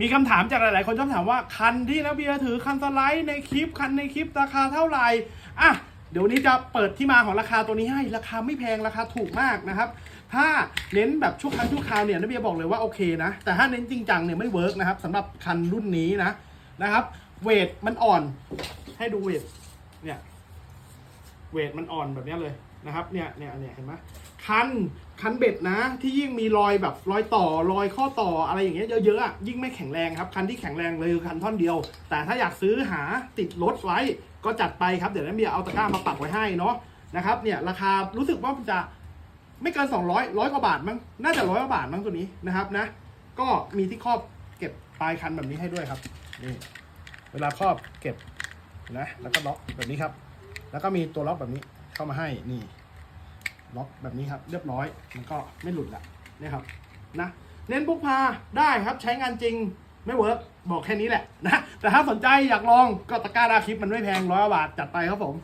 มีคำถามจากหลาย ๆ คนชอบถามว่าคันที่นะเบียร์ถือคันสไลด์ในคลิปคันในคลิปราคาเท่าไหร่อะเดี๋ยวนี้จะเปิดที่มาของราคาตัวนี้ให้ราคาไม่แพงราคาถูกมากนะครับ ถ้าเน้นแบบชั่วครั้งชั่วคราวเนี่ยนะเบียร์บอกเลยว่าโอเคนะ แต่ถ้าเน้นจริงจังเนี่ยไม่เวิร์กนะครับสำหรับคันรุ่นนี้นะนะครับ เวทมันอ่อนให้ดูเวทเนี่ย เวทมันอ่อนแบบนี้เลยนะครับเนี่ยเนี่ยเนี่ยเห็นไหมคันคันเบ็ดนะ ที่ยิ่งมีรอยแบบรอยต่อรอยข้อต่ออะไรอย่างเงี้ยเยอะๆอะยิ่งไม่แข็งแรงครับคันที่แข็งแรงเลยคือคันท่อนเดียว แต่ถ้าอยากซื้อหาติดรถไว้ก็จัดไปครับเดี๋ยวนั้นเบียร์เอาตะกร้ามาปักไว้ให้เนาะนะครับเนี่ยราคารู้สึกว่าจะไม่เกิน 200ร้อยกว่าบาทมั้งน่าจะร้อยกว่าบาทมั้งตัวนี้นะครับนะ ก็มีที่ครอบเก็บปลายคันแบบนี้ให้ด้วยครับนี่เวลาครอบเก็บนะแล้วก็ล็อกแบบนี้ครับ แล้วก็มีตัวล็อกแบบนี้เข้ามาให้นี่ล็อกแบบนี้ครับ เรียบร้อยมันก็ไม่หลุดละนี่ครับนะเน้นพกพาได้ครับใช้งานจริงไม่เวิร์กบอกแค่นี้แหละนะแต่ถ้าสนใจอยากลองก็ตะกร้าดาคลิปมันไม่แพงร้อยบาทจัดไปครับผม